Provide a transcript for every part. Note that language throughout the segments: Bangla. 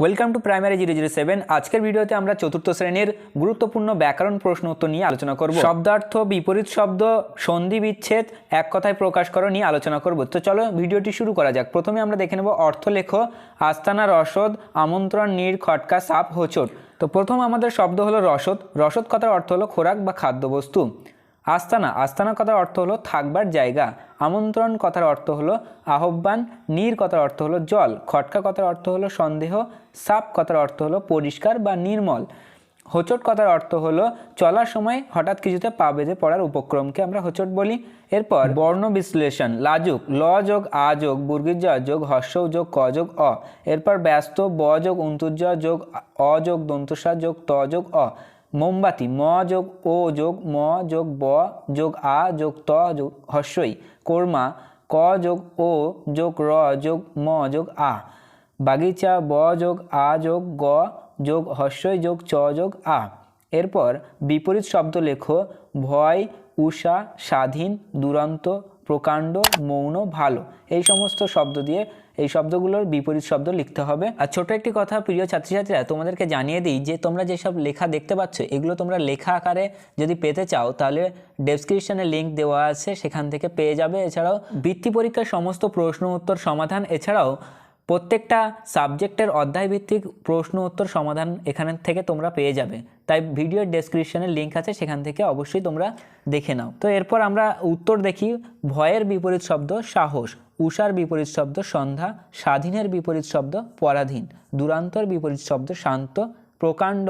Welcome to primary zero zero seven আজকের ভিডিওতে আমরা চতুর্থ শ্রেণির গুরুত্বপূর্ণ ব্যাকরণ প্রশ্ন উত্তর নিয়ে আলোচনা করব। শব্দার্থ, বিপরীত শব্দ, সন্ধি, বিচ্ছেদ, এক কথায় প্রকাশ করো নিয়ে আলোচনা করব। তো চলো ভিডিওটি শুরু করা যাক। প্রথমে আমরা দেখে নেব অর্থলেখ, আস্তানা, রসদ, আমন্ত্রণ, নীর, খটকা, সাপ, হোচট। তো প্রথম আমাদের শব্দ হলো রসদ। রসদ কথার অর্থ হলো খোরাক বা খাদ্যবস্তু। আস্তানা। আস্তানা কথার অর্থ হলো থাকবার জায়গা। আমন্ত্রণ কথার অর্থ হলো আহ্বান। নীর কথার অর্থ হলো জল। খটকা কথার অর্থ হলো সন্দেহ। সাপ কথার অর্থ হলো পরিষ্কার বা নির্মল। হোঁচট কথার অর্থ হলো চলার সময় হঠাৎ কিছুতে পা বেঁধে পড়ার উপক্রমকে আমরা হোচট বলি। এরপর বর্ণ বিশ্লেষণ। লাজুক। ল যোগ আ যোগ বর্গীর জ যোগ হর্ষ যোগ ক যোগ অ। এরপর ব্যস্ত। ব যোগ অন্তুর্য যোগ অ যোগ দন্তসা যোগ ত যোগ অ। মোমবাতি, ম যোগ ও যোগ ম যোগ ব যোগ আ যোগ ত যোগ হস্যই কোরমা, ক যোগ ও যোগ র যোগ ম যোগ আ, বাগিচা, ব যোগ আ যোগ গ যোগ হস্যই যোগ চ যোগ আ। এরপর বিপরীত শব্দ লেখো, ভয়, উষা, স্বাধীন, দুরন্ত প্রকাণ্ড, মৌন, ভালো। এই সমস্ত শব্দ দিয়ে এই শব্দগুলোর বিপরীত শব্দ লিখতে হবে। আর ছোট একটি কথা প্রিয় ছাত্রছাত্রীরা, তোমাদেরকে জানিয়ে দিই যে তোমরা যেসব লেখা দেখতে পাচ্ছ, এগুলো তোমরা লেখা আকারে যদি পেতে চাও, তাহলে ডেসক্রিপশনে লিঙ্ক দেওয়া আছে, সেখান থেকে পেয়ে যাবে। এছাড়াও বৃত্তি পরীক্ষার সমস্ত প্রশ্ন, উত্তর, সমাধান, এছাড়াও প্রত্যেকটা সাবজেক্টের অধ্যায়ভিত্তিক প্রশ্ন উত্তর সমাধান এখান থেকে তোমরা পেয়ে যাবে। তাই ভিডিওর ডেসক্রিপশনে লিঙ্ক আছে, সেখান থেকে অবশ্যই তোমরা দেখে নাও। তো এরপর আমরা উত্তর দেখি, ভয়ের বিপরীত শব্দ সাহস উষার বিপরীত শব্দ সন্ধ্যা, স্বাধীনের বিপরীত শব্দ পরাধীন, দুরান্তর বিপরীত শব্দ শান্ত, প্রকাণ্ড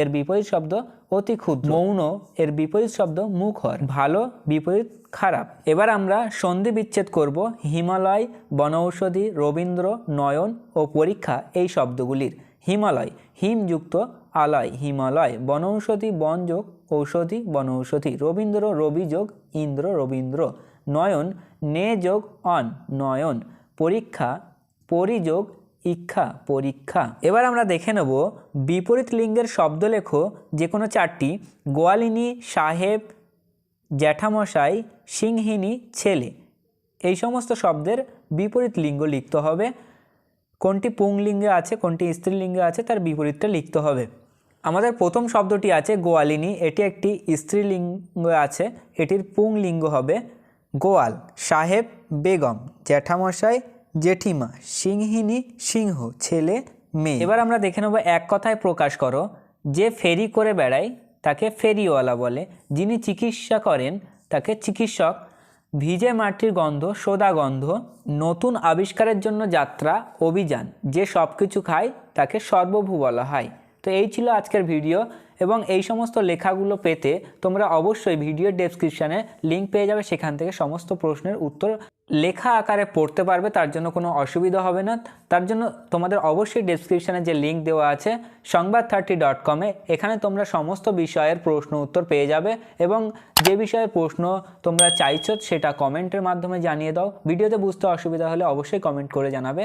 এর বিপরীত শব্দ অতি ক্ষুদ্র। মৌন এর বিপরীত শব্দ মুখর। ভালো বিপরীত খারাপ। এবার আমরা সন্ধি বিচ্ছেদ করব হিমালয় বনৌষধি রবীন্দ্র নয়ন ও পরীক্ষা এই শব্দগুলির। হিমালয় হিমযুক্ত আলয় হিমালয় বনৌষধি বনযোগ ঔষধি বনৌষধি রবীন্দ্র রবি যোগ ইন্দ্র রবীন্দ্র। নয়ন নে যোগ অন নয়ন। পরীক্ষা পরিযোগ ইচ্ছা পরীক্ষা। এবার আমরা দেখে নেব বিপরীত লিঙ্গের শব্দ লেখো যে কোনো চারটি, গোয়ালিনী, সাহেব, জ্যাঠামশাই সিংহিনী ছেলে। এই সমস্ত শব্দের বিপরীত লিঙ্গ লিখতে হবে। কোনটি পুংলিঙ্গে আছে, কোনটি স্ত্রীলিঙ্গে আছে, তার বিপরীতটা লিখতে হবে। আমাদের প্রথম শব্দটি আছে গোয়ালিনী, এটি একটি স্ত্রীলিঙ্গ আছে, এটির পুংলিঙ্গ হবে গোয়াল, সাহেব, বেগম, জ্যাঠামশাই জেঠিমা সিংহিনী সিংহ, ছেলে, মেয়ে। এবার আমরা দেখে নেব এক কথায় প্রকাশ করো, যে ফেরি করে বেড়ায়, তাকে ফেরিওয়ালা বলে। যিনি চিকিৎসা করেন, তাকে চিকিৎসক। ভিজে মাটির গন্ধ, সোদা গন্ধ, নতুন আবিষ্কারের জন্য যাত্রা, অভিযান। যে সব কিছু খায়, তাকে সর্বভূ বলা হয়। তো এই ছিল আজকের ভিডিও। এবং এই সমস্ত লেখাগুলো পেতে তোমরা অবশ্যই ভিডিও ডেসক্রিপশানে লিঙ্ক পেয়ে যাবে, সেখান থেকে সমস্ত প্রশ্নের উত্তর লেখা আকারে পড়তে পারবে, তার জন্য কোনো অসুবিধা হবে না। তার জন্য তোমাদের অবশ্যই ডেসক্রিপশানে যে লিঙ্ক দেওয়া আছে সংবাদ থার্টি ডট কমে এখানে তোমরা সমস্ত বিষয়ের প্রশ্ন উত্তর পেয়ে যাবে এবং যে বিষয়ে প্রশ্ন তোমরা চাইছো সেটা কমেন্টের মাধ্যমে জানিয়ে দাও। ভিডিওতে বুঝতে অসুবিধা হলে অবশ্যই কমেন্ট করে জানাবে।